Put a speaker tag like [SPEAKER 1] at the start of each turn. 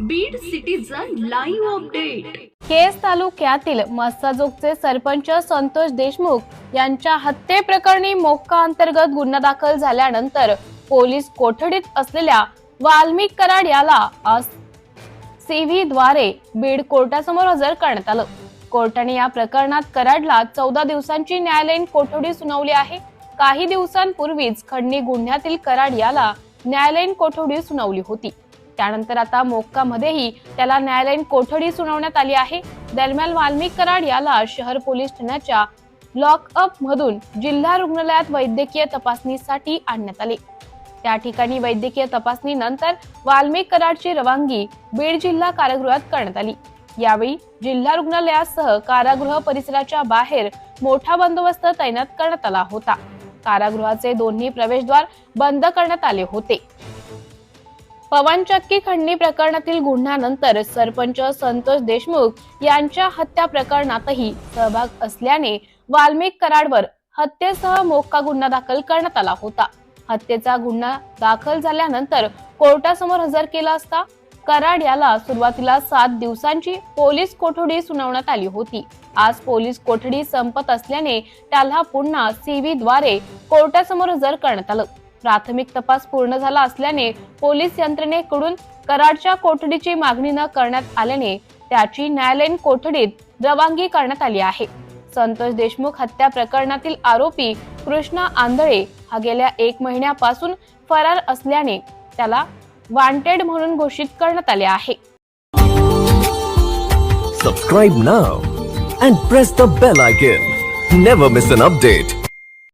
[SPEAKER 1] Beed citizen live update
[SPEAKER 2] Kej तालुक्यातील मस्साजोगचे सरपंच संतोष देशमुख यांच्या हत्येप्रकरणी मोक्का अंतर्गत गुन्हा दाखल झाल्यानंतर पोलीस कोठडीत असलेल्या वाल्मिक कराड याला आज सीव्ही द्वारे बीड कोर्टासमोर हजर करण्यात आलं. कोर्टाने या प्रकरणात कराडला चौदा दिवसांची न्यायालयीन कोठडी सुनावली आहे. काही दिवसांपूर्वीच खंडणी गुन्ह्यातील कराड याला न्यायालयीन कोठडी सुनावली होती. त्यानंतर आता मोक्कामध्येही त्याला न्यायालयीन कोठडी सुनावण्यात आली आहे. दरम्यान वाल्मिक कराड याला शहर पोलीस ठाण्याच्या लॉकअप मधून जिल्हा रुग्णालयात वैद्यकीय तपासणीसाठी आणण्यात आले. त्या ठिकाणी वैद्यकीय तपासणीनंतर वाल्मिक कराडची रवानगी बीड जिल्हा कारागृहात करण्यात आली. यावेळी जिल्हा रुग्णालयासह कारागृह परिसराच्या बाहेर मोठा बंदोबस्त तैनात करण्यात आला होता. कारागृहाचे दोन्ही प्रवेशद्वार बंद करण्यात आले होते. पवन चक्की खंडणी प्रकरणातील गुन्ह्यानंतर सरपंच संतोष देशमुख यांच्या हत्या प्रकरणातही सहभाग असल्याने वाल्मिक कराडवर हत्येसह मोक्का गुन्हा दाखल करण्यात आला होता. हत्येचा गुन्हा दाखल झाल्यानंतर कोर्टासमोर हजर केला असता कराड याला सुरुवातीला सात दिवसांची पोलीस कोठडी सुनावण्यात आली होती. आज पोलीस कोठडी संपत असल्याने त्याला पुन्हा सीव्ही द्वारे कोर्टासमोर हजर करण्यात आलं. प्राथमिक तपास पूर्ण झाला असल्याने पोलीस यंत्रणेकडून कराडच्या कोठडीची मागणी न करण्यात आल्याने त्याची न्यायालयीन कोठडीत रवानगी करण्यात आली आहे. संतोष देशमुख हत्या प्रकरणातील आरोपी कृष्णा आंधळे हा गेल्या एक महिन्यापासून फरार असल्याने त्याला वांटेड म्हणून घोषित करण्यात आले आहे.
[SPEAKER 3] Subscribe now and press the bell icon never miss an update